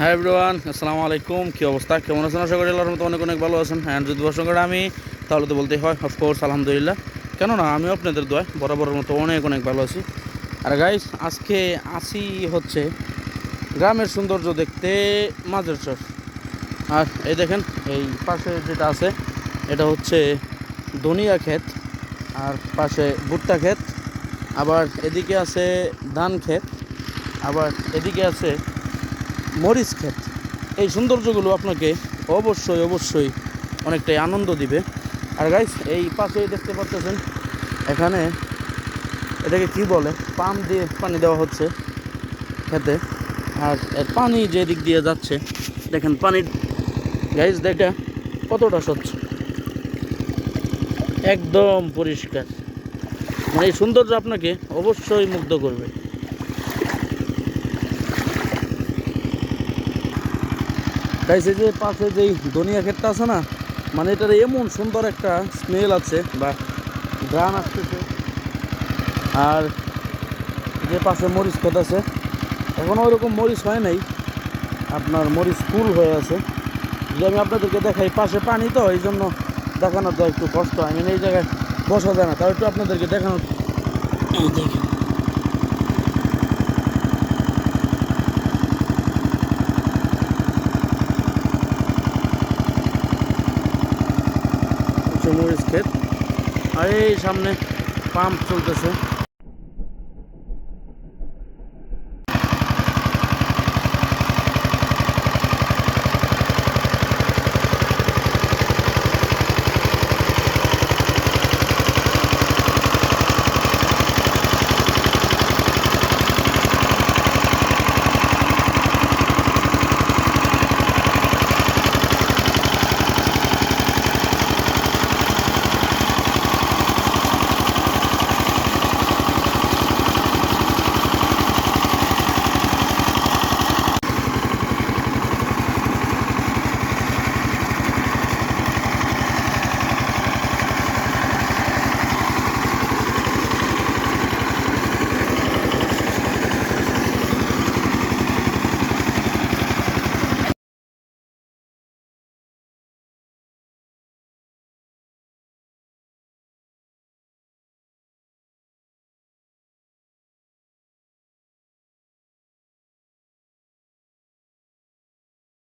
হ্যাঁ এভরিওয়ান, আসসালামু আলাইকুম। কী অবস্থা? কেমন আছেন? আশা করি আল্লাহর মতো অনেক অনেক ভালো আছেন। হ্যাঁ যদি প্রশ্ন আমি, তাহলে তো বলতেই হয় অফকোর্স আলহামদুলিল্লাহ। কেননা, আমিও আপনাদের দোয়া বরাবরের মতো অনেক অনেক ভালো আছি। আর গাইস আজকে আসি হচ্ছে গ্রামের সৌন্দর্য দেখতে মাঝের চর। আর এই দেখেন, এই পাশে যেটা আছে, এটা হচ্ছে ধনিয়া ক্ষেত, আর পাশে ভুট্টা ক্ষেত, আবার এদিকে আছে ধান ক্ষেত, আবার এদিকে আছে মরিচ ক্ষেত। এই সৌন্দর্যগুলো আপনাকে অবশ্যই অবশ্যই অনেকটাই আনন্দ দিবে। আর গাইস এই পাশেই দেখতে পাচ্ছেন, এখানে এটাকে কি বলে? পাম্প দিয়ে পানি দেওয়া হচ্ছে খেতে। আর পানি যে দিক দিয়ে যাচ্ছে, দেখেন পানির গাইস দেখা কতটা স্বচ্ছ। একদম পরিষ্কার। মানে এই সৌন্দর্য আপনাকে অবশ্যই মুগ্ধ করবে। এই যে পাশে যেই ধনিয়া ক্ষেতটা আছে না মানে এটার এমন সুন্দর একটা স্মেল আছে, বা গান আসতেছে। আর যে পাশে মরিচ ক্ষেত আছে এখনও ওইরকম মরিচ হয় নাই। আপনার মরিচ ফুল হয়ে আছে। যদি আমি আপনাদেরকে দেখাই, পাশে পানি তো, এই জন্য দেখানোর তো একটু কষ্ট হয়। মানে এই জায়গায় বসা যায় না, তাও একটু আপনাদেরকে দেখানোর দেখেন। হচ্ছে মরিচ ক্ষেত আর এই সামনে পাম্প চলতেছে।